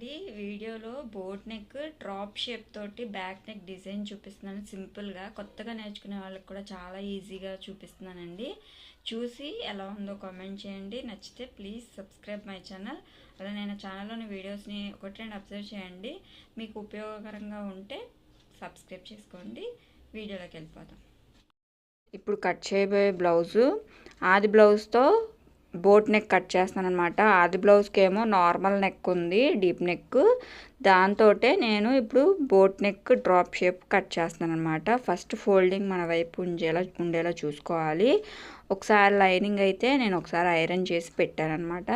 అండి వీడియోలో boat neck drop shape తోటి బ్యాక్ నెక్ డిజైన్ చూపిస్తున్నాను. సింపుల్గా కొత్తగా నేర్చుకునే వాళ్ళకి కూడా చాలా ఈజీగా చూపిస్తున్నానండి. చూసి ఎలా ఉందో కామెంట్ చేయండి. నచ్చితే ప్లీజ్ సబ్స్క్రైబ్ మై ఛానల్. అలా నేను ఛానల్లోని వీడియోస్ని ఒకటి రెండు అబ్జర్వ్ చేయండి. మీకు ఉపయోగకరంగా ఉంటే సబ్స్క్రైబ్ చేసుకోండి. వీడియోలోకి వెళ్ళిపోదాం. ఇప్పుడు కట్ చేయబోయే బ్లౌజు. ఆది బ్లౌజ్తో బోట్ నెక్ కట్ చేస్తాను అనమాట ఆది బ్లౌజ్కి ఏమో నార్మల్ నెక్ ఉంది డీప్ నెక్. దాంతో నేను ఇప్పుడు boat neck drop shape cut చేస్తాను అనమాట ఫస్ట్ ఫోల్డింగ్ మన వైపు ఉంచేలా ఉండేలా చూసుకోవాలి. ఒకసారి లైనింగ్ అయితే నేను ఒకసారి ఐరన్ చేసి పెట్టాను అనమాట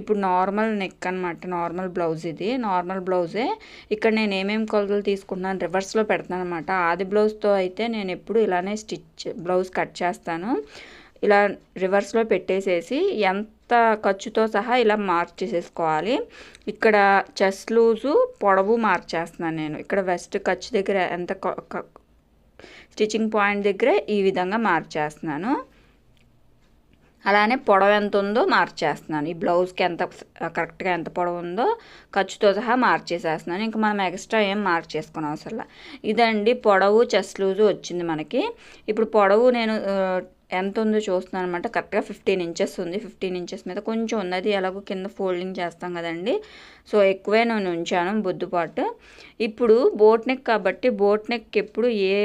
ఇప్పుడు నార్మల్ నెక్ అనమాట నార్మల్ బ్లౌజ్ ఇది. నార్మల్ బ్లౌజే. ఇక్కడ నేను ఏమేమి కొలతలు తీసుకుంటున్నాను రివర్స్లో పెడతాను అనమాట ఆది బ్లౌజ్తో అయితే నేను ఎప్పుడు ఇలానే స్టిచ్ బ్లౌజ్ కట్ చేస్తాను. ఇలా రివర్స్లో పెట్టేసేసి ఎంత ఖర్చుతో సహా ఇలా మార్క్ చేసేసుకోవాలి ఇక్కడ చెస్ట్ లూజు పొడవు మార్చేస్తున్నాను నేను. ఇక్కడ వెస్ట్ ఖర్చు దగ్గర ఎంత స్టిచ్చింగ్ పాయింట్ దగ్గర ఈ విధంగా మార్చేస్తున్నాను. అలానే పొడవు ఎంత ఉందో మార్చేస్తున్నాను. ఈ బ్లౌజ్కి ఎంత కరెక్ట్గా ఎంత పొడవు ఉందో ఖర్చుతో సహా మార్చేసేస్తున్నాను. ఇంకా మనం ఎక్స్ట్రా ఏం మార్క్ అవసరం ఇదండి పొడవు చెస్ట్ లూజు వచ్చింది మనకి. ఇప్పుడు పొడవు నేను ఎంత ఉందో చూస్తున్నాను అనమాట కరెక్ట్గా ఫిఫ్టీన్ ఇంచెస్ ఉంది. ఫిఫ్టీన్ ఇంచెస్ మీద కొంచెం ఉంది అది ఎలాగో కింద ఫోల్డింగ్ చేస్తాం కదండి. సో ఎక్కువే నేను ఉంచాను బొద్దుపాటు. ఇప్పుడు బోట్ నెక్ కాబట్టి బోట్ నెక్ ఎప్పుడు ఏ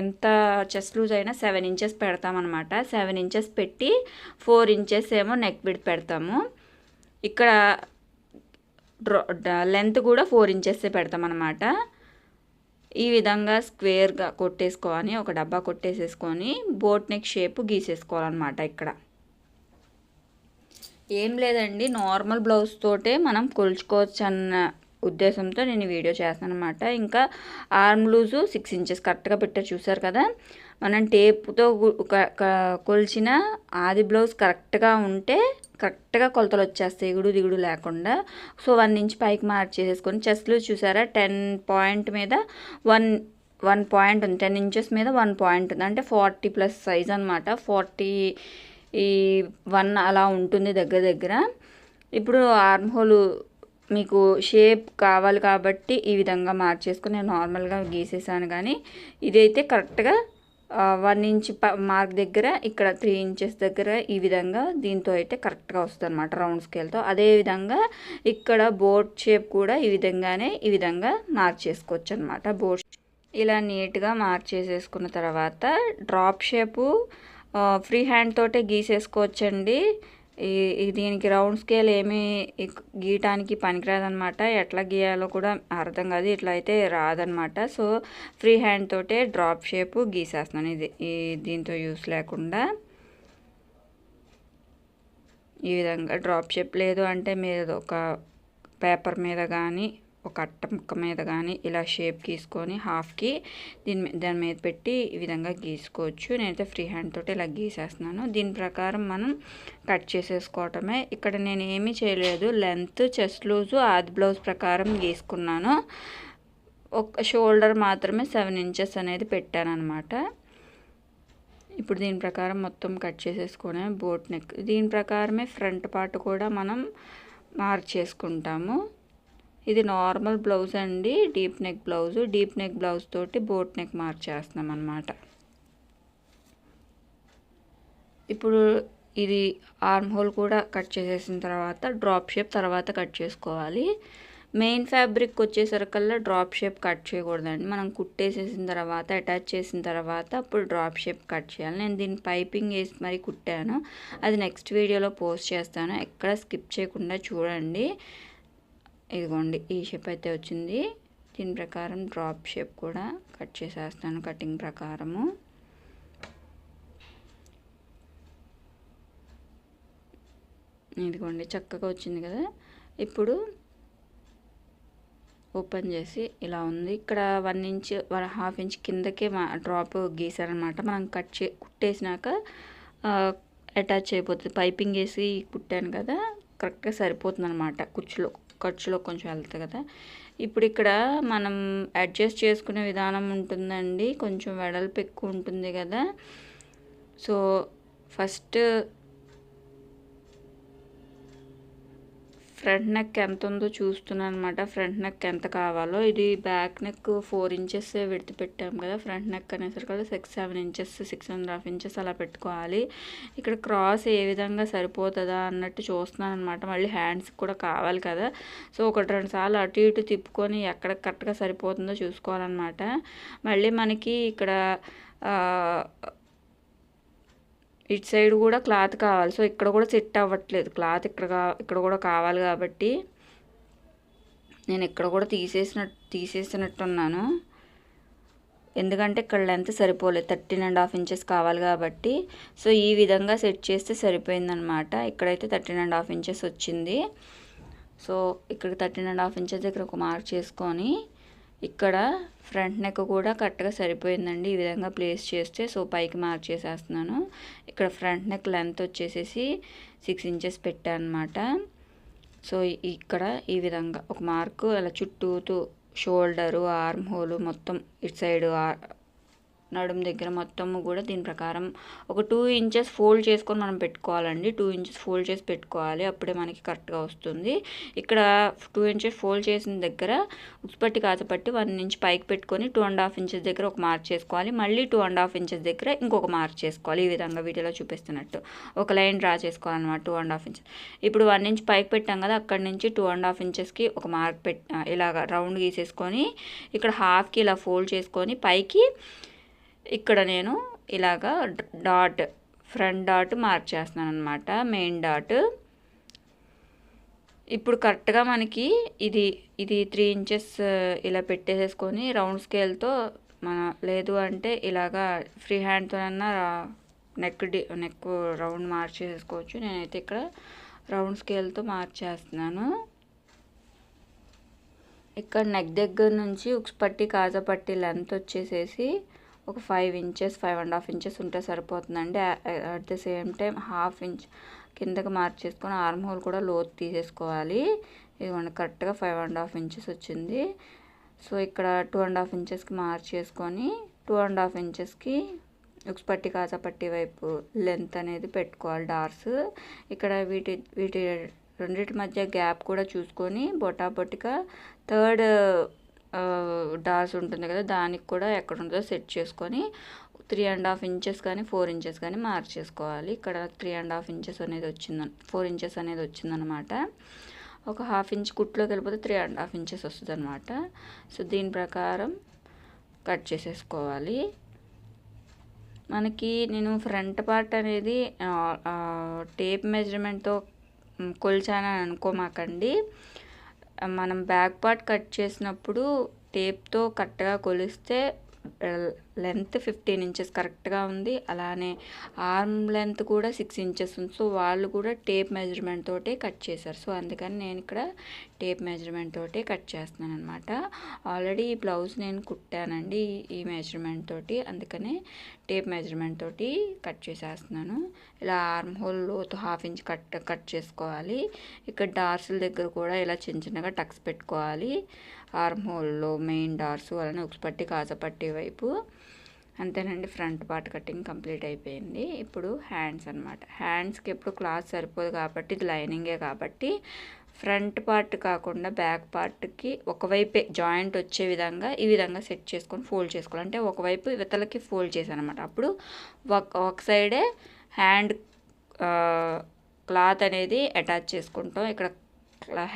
ఎంత చెస్ట్ లూజ్ అయినా సెవెన్ ఇంచెస్ పెడతామన్నమాట సెవెన్ ఇంచెస్ పెట్టి ఫోర్ ఇంచెస్ ఏమో నెక్ బిడ్ పెడతాము. ఇక్కడ లెంత్ కూడా ఫోర్ ఇంచెస్ పెడతామన్నమాట ఈ విధంగా స్క్వేర్గా కొట్టేసుకోవాలి ఒక డబ్బా కొట్టేసేసుకొని బోట్ నెక్ షేప్ గీసేసుకోవాలన్నమాట ఇక్కడ. ఏం లేదండి నార్మల్ బ్లౌజ్ తోటే మనం కొలుచుకోవచ్చు అన్న ఉద్దేశంతో నేను వీడియో చేస్తాను అనమాట ఇంకా ఆర్మ్ లూజు సిక్స్ ఇంచెస్ కరెక్ట్గా పెట్టారు చూసారు కదా? మనం టేప్తో కొలిచిన ఆది బ్లౌజ్ కరెక్ట్గా ఉంటే కరెక్ట్గా కొలతలు వచ్చేస్తాయి ఎగుడు దిగుడు లేకుండా. సో వన్ ఇంచ్ పైకి మార్చేసేసుకొని చెస్ట్లు చూసారా టెన్ పాయింట్ మీద వన్ వన్ పాయింట్ ఉంది. టెన్ ఇంచెస్ మీద వన్ పాయింట్ ఉంది. అంటే ఫార్టీ ప్లస్ సైజ్ అనమాట ఫార్టీ ఈ వన్ అలా ఉంటుంది దగ్గర దగ్గర. ఇప్పుడు ఆర్మ్ హోల్ మీకు షేప్ కావాలి కాబట్టి ఈ విధంగా మార్చేసుకుని నేను నార్మల్గా గీసేసాను. కానీ ఇదైతే కరెక్ట్గా వన్ ఇంచ్ మార్క్ దగ్గర ఇక్కడ త్రీ ఇంచెస్ దగ్గర ఈ విధంగా దీంతో అయితే కరెక్ట్గా వస్తుంది అనమాట రౌండ్ స్కేల్తో. అదేవిధంగా ఇక్కడ బోట్ షేప్ కూడా ఈ విధంగానే ఈ విధంగా మార్క్ చేసుకోవచ్చు అనమాట బోట్ ఇలా నీట్గా మార్క్ చేసేసుకున్న తర్వాత డ్రాప్ షేపు ఫ్రీ హ్యాండ్ తోటే గీసేసుకోవచ్చండి. దీనికి రౌండ్ స్కేల్ ఏమీ గీయటానికి పనికిరాదనమాట ఎట్లా గీయాలో కూడా అర్థం కాదు. ఇట్లా అయితే రాదనమాట సో ఫ్రీ హ్యాండ్ తోటే డ్రాప్ షేప్ గీసేస్తున్నాను. ఇది ఈ దీంతో యూస్ లేకుండా. ఈ విధంగా డ్రాప్ షేప్ లేదు అంటే మీరు ఒక పేపర్ మీద కానీ ఒక అట్ట ముక్క మీద కానీ ఇలా షేప్ గీసుకొని హాఫ్కి దీని దాని మీద పెట్టి ఈ విధంగా గీసుకోవచ్చు. నేనైతే ఫ్రీ హ్యాండ్ తోటి ఇలా గీసేస్తున్నాను. దీని ప్రకారం మనం కట్ చేసేసుకోవటమే. ఇక్కడ నేను ఏమీ చేయలేదు. లెంత్ చెస్ట్ లూజు ఆది బ్లౌజ్ ప్రకారం గీసుకున్నాను. ఒక షోల్డర్ మాత్రమే సెవెన్ ఇంచెస్ అనేది పెట్టాను అనమాట ఇప్పుడు దీని ప్రకారం మొత్తం కట్ చేసేసుకునే బోట్ నెక్ దీని ప్రకారమే ఫ్రంట్ పార్ట్ కూడా మనం మార్క్ చేసుకుంటాము ఇది నార్మల్ బ్లౌజ్ అండి. Deep neck blouse. Deep neck blouse తోటి బోట్ నెక్ మార్క్ చేస్తున్నాం అనమాట ఇప్పుడు ఇది ఆర్మ్ హోల్ కూడా కట్ చేసేసిన తర్వాత డ్రాప్ షేప్ తర్వాత కట్ చేసుకోవాలి. మెయిన్ ఫ్యాబ్రిక్ వచ్చేసరికల్లా డ్రాప్ షేప్ కట్ చేయకూడదండి. మనం కుట్టేసేసిన తర్వాత అటాచ్ చేసిన తర్వాత అప్పుడు డ్రాప్ షేప్ కట్ చేయాలి. నేను దీన్ని పైపింగ్ వేసి మరి కుట్టాను. అది నెక్స్ట్ వీడియోలో పోస్ట్ చేస్తాను. ఎక్కడ స్కిప్ చేయకుండా చూడండి. ఇదిగోండి ఈ షేప్ అయితే వచ్చింది. దీని ప్రకారం డ్రాప్ షేప్ కూడా కట్ చేసేస్తాను కటింగ్ ప్రకారము. ఇదిగోండి చక్కగా వచ్చింది కదా. ఇప్పుడు ఓపెన్ చేసి ఇలా ఉంది. ఇక్కడ one inch one half inch కిందకే డ్రాప్ గీసారనమాట. మనం కట్ చే కుట్టేసినాక అటాచ్ అయిపోతుంది. పైపింగ్ వేసి కుట్టాను కదా కరెక్ట్గా సరిపోతుంది అనమాట కుచ్చులో. ఖర్చులో కొంచెం వెళ్తుంది కదా. ఇప్పుడు ఇక్కడ మనం అడ్జస్ట్ చేసుకునే విధానం ఉంటుందండి. కొంచెం వెడల్పు ఎక్కువ ఉంటుంది కదా. సో ఫస్ట్ ఫ్రంట్ నెక్ ఎంత ఉందో చూస్తున్నాను అనమాట ఫ్రంట్ నెక్ ఎంత కావాలో. ఇది బ్యాక్ నెక్ ఫోర్ ఇంచెస్ విడితే పెట్టాం కదా. ఫ్రంట్ నెక్ అనేసరికి six seven inches six and half inches అలా పెట్టుకోవాలి. ఇక్కడ క్రాస్ ఏ విధంగా సరిపోతుందా అన్నట్టు చూస్తున్నాను అనమాట మళ్ళీ హ్యాండ్స్కి కూడా కావాలి కదా. సో ఒకటి రెండు సార్లు అటు ఇటు తిప్పుకొని ఎక్కడ కరెక్ట్గా సరిపోతుందో చూసుకోవాలన్నమాట. మళ్ళీ మనకి ఇక్కడ ఇటు సైడ్ కూడా క్లాత్ కావాలి. సో ఇక్కడ కూడా సెట్ అవ్వట్లేదు. క్లాత్ ఇక్కడ కా- ఇక్కడ కూడా కావాలి కాబట్టి నేను ఇక్కడ కూడా తీసేసినట్టు తీసేసినట్టున్నాను. ఎందుకంటే ఇక్కడ లెంత్ సరిపోలేదు. థర్టీన్ అండ్ హాఫ్ ఇంచెస్ కావాలి కాబట్టి. సో ఈ విధంగా సెట్ చేస్తే సరిపోయిందనమాట ఇక్కడైతే థర్టీన్ అండ్ హాఫ్ ఇంచెస్ వచ్చింది. సో ఇక్కడ థర్టీన్ అండ్ హాఫ్ ఇంచెస్ దగ్గర ఒక మార్క్ చేసుకొని ఇక్కడ ఫ్రంట్ నెక్ కూడా కరెక్ట్గా సరిపోయిందండి. ఈ విధంగా ప్లేస్ చేస్తే సో పైకి మార్క్ చేసేస్తున్నాను. ఇక్కడ ఫ్రంట్ నెక్ లెంత్ వచ్చేసేసి సిక్స్ ఇంచెస్ పెట్టాను అనమాట సో ఇక్కడ ఈ విధంగా ఒక మార్కు అలా చుట్టూతూ షోల్డరు ఆర్మ్ హోలు మొత్తం ఇటు సైడ్ నడుము దగ్గర మొత్తము కూడా దీని ప్రకారం ఒక టూ ఇంచెస్ ఫోల్డ్ చేసుకొని మనం పెట్టుకోవాలండి. టూ ఇంచెస్ ఫోల్డ్ చేసి పెట్టుకోవాలి. అప్పుడే మనకి కరెక్ట్గా వస్తుంది. ఇక్కడ టూ ఇంచెస్ ఫోల్డ్ చేసిన దగ్గర ఉక్సుపట్టి కాచపట్టి వన్ ఇంచ్ పైకి పెట్టుకొని టూ అండ్ హాఫ్ ఇంచెస్ దగ్గర ఒక మార్క్ చేసుకోవాలి. మళ్ళీ టూ అండ్ హాఫ్ ఇంచెస్ దగ్గర ఇంకొక మార్క్ చేసుకోవాలి. ఈ విధంగా వీడియోలో చూపిస్తున్నట్టు. ఒక లైన్ డ్రా చేసుకోవాలన్నమాట టూ అండ్ హాఫ్ ఇంచెస్ ఇప్పుడు వన్ ఇంచ్ పైకి పెట్టాం కదా అక్కడి నుంచి టూ అండ్ హాఫ్ ఇంచెస్కి ఒక మార్క్ పెట్ ఇలాగ రౌండ్ గీసేసుకొని ఇక్కడ హాఫ్కి ఇలా ఫోల్డ్ చేసుకొని పైకి ఇక్కడ నేను ఇలాగా డాట్ ఫ్రంట్ డాట్ మార్చేస్తున్నాను అనమాట మెయిన్ డాట్. ఇప్పుడు కరెక్ట్గా మనకి ఇది ఇది త్రీ ఇంచెస్ ఇలా పెట్టేసేసుకొని రౌండ్ స్కేల్తో మన లేదు అంటే ఇలాగా ఫ్రీ హ్యాండ్తోనన్నా నెక్ డి నెక్ రౌండ్ మార్చేసుకోవచ్చు నేనైతే ఇక్కడ రౌండ్ స్కేల్తో మార్చేస్తున్నాను. ఇక్కడ నెక్ దగ్గర నుంచి ఉక్స్ పట్టి కాజా పట్టి లెంత్ వచ్చేసేసి ఒక five inches five and half inches ఉంటే సరిపోతుందండి. At the same time half inch కిందకి మార్చేసుకొని ఆర్మ్ హోల్ కూడా లోతు తీసేసుకోవాలి. ఇదిగోండి కరెక్ట్గా ఫైవ్ అండ్ హాఫ్ ఇంచెస్ వచ్చింది. సో ఇక్కడ టూ అండ్ హాఫ్ ఇంచెస్కి మార్చేసుకొని టూ అండ్ హాఫ్ ఇంచెస్కి ఉక్స్ పట్టి కాజా పట్టి వైపు లెంత్ అనేది పెట్టుకోవాలి డార్స్. ఇక్కడ వీటి వీటి రెండింటి మధ్య గ్యాప్ కూడా చూసుకొని బొటాబొటిగా థర్డ్ డార్స్ ఉంటుంది కదా దానికి కూడా ఎక్కడ ఉంటుందో సెట్ చేసుకొని త్రీ అండ్ హాఫ్ ఇంచెస్ కానీ ఫోర్ ఇంచెస్ కానీ మార్క్ చేసుకోవాలి ఇక్కడ త్రీ అండ్ హాఫ్ ఇంచెస్ అనేది వచ్చింది ఫోర్ ఇంచెస్ అనేది వచ్చిందనమాట. ఒక హాఫ్ ఇంచ్ కుట్లోకి వెళ్ళిపోతే త్రీ అండ్ హాఫ్ ఇంచెస్ వస్తుంది అనమాట సో దీని ప్రకారం కట్ చేసేసుకోవాలి. మనకి నేను ఫ్రంట్ పార్ట్ అనేది టేప్ మెజర్మెంట్తో కొలిచానని అనుకోమాకండి మనం బ్యాక్ పార్ట్ కట్ చేసినప్పుడు టేప్తో కరెక్ట్గా కొలిస్తే లెంత్ ఫిఫ్టీన్ ఇంచెస్ కరెక్ట్గా ఉంది. అలానే ఆర్మ్ లెంత్ కూడా సిక్స్ ఇంచెస్ ఉంది. సో వాళ్ళు కూడా టేప్ మెజర్మెంట్ తోటే కట్ చేశారు. సో అందుకని నేను ఇక్కడ టేప్ మెజర్మెంట్ తోటే కట్ చేస్తున్నాను అనమాట ఆల్రెడీ ఈ బ్లౌజ్ నేను కుట్టానండి ఈ మెజర్మెంట్ తోటి. అందుకనే టేప్ మెజర్మెంట్ తోటి కట్ చేసేస్తున్నాను. ఇలా ఆర్మ్ హోల్ లోతు హాఫ్ ఇంచ్ కట్ కట్ చేసుకోవాలి. ఇక్కడ డార్సుల దగ్గర కూడా ఇలా చిన్న చిన్నగా టక్స్ పెట్టుకోవాలి. ఆర్మ్ హోల్లో మెయిన్ డార్స్ అలానే ఉక్స్ పట్టి కాజపట్టి వైపు. అంతేనండి ఫ్రంట్ పార్ట్ కటింగ్ కంప్లీట్ అయిపోయింది. ఇప్పుడు హ్యాండ్స్ అనమాట హ్యాండ్స్కి ఎప్పుడు క్లాత్ సరిపోదు కాబట్టి ఇది లైనింగే కాబట్టి ఫ్రంట్ పార్ట్ కాకుండా బ్యాక్ పార్ట్కి ఒకవైపే జాయింట్ వచ్చే విధంగా ఈ విధంగా సెట్ చేసుకొని ఫోల్డ్ చేసుకోవాలి. అంటే ఒకవైపు ఇవతలకి ఫోల్డ్ చేశాను అనమాట అప్పుడు ఒక ఒక సైడే హ్యాండ్ క్లాత్ అనేది అటాచ్ చేసుకుంటాం. ఇక్కడ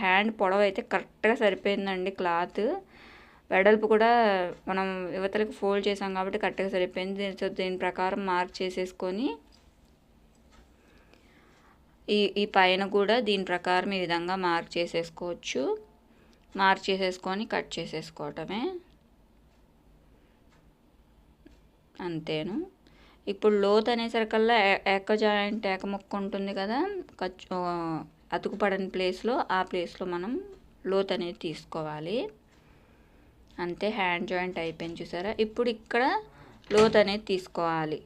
హ్యాండ్ పొడవు అయితే కరెక్ట్గా సరిపోయిందండి క్లాత్. వెడల్పు కూడా మనం యువతలకు ఫోల్డ్ చేసాం కాబట్టి కరెక్ట్గా సరిపోయింది. దీని- సో దీని ప్రకారం మార్క్ చేసేసుకొని ఈ ఈ పైన కూడా దీని ప్రకారం ఈ విధంగా మార్క్ చేసేసుకోవచ్చు. మార్క్ చేసేసుకొని కట్ చేసేసుకోవటమే. అంతేను. ఇప్పుడు లోత్ అనేసరికల్లా ఎక్క ఏక జాయింట్ ఏక ముక్క ఉంటుంది కదా? ఖర్చు అతుకుపడని ప్లేస్లో ఆ ప్లేస్లో మనం లోత్ అనేది తీసుకోవాలి. అంతే హ్యాండ్ జాయింట్ అయిపోయింది చూసారా? ఇప్పుడు ఇక్కడ లోత్ అనేది తీసుకోవాలి.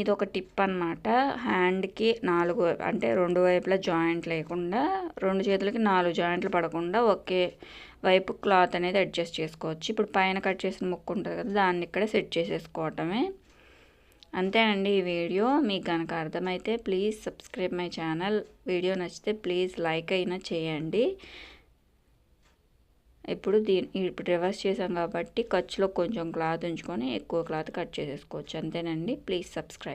ఇది ఒక టిప్ అనమాట హ్యాండ్కి నాలుగు అంటే రెండు వైపులా జాయింట్ లేకుండా రెండు చేతులకి నాలుగు జాయింట్లు పడకుండా ఒకే వైపు క్లాత్ అనేది అడ్జస్ట్ చేసుకోవచ్చు. ఇప్పుడు పైన కట్ చేసిన ముక్కు ఉంటుంది కదా దాన్ని ఇక్కడ సెట్ చేసేసుకోవటమే. అంతేనండి ఈ వీడియో. మీకు కనుక అర్థమైతే please subscribe my channel. Video నచ్చితే ప్లీజ్ లైక్ అయినా చేయండి. ఇప్పుడు దీని ఇప్పుడు రివర్స్ చేసాం కాబట్టి ఖర్చులో కొంచెం క్లాత్ ఉంచుకొని ఎక్కువ క్లాత్ కట్ చేసేసుకోవచ్చు. అంతేనండి. Please subscribe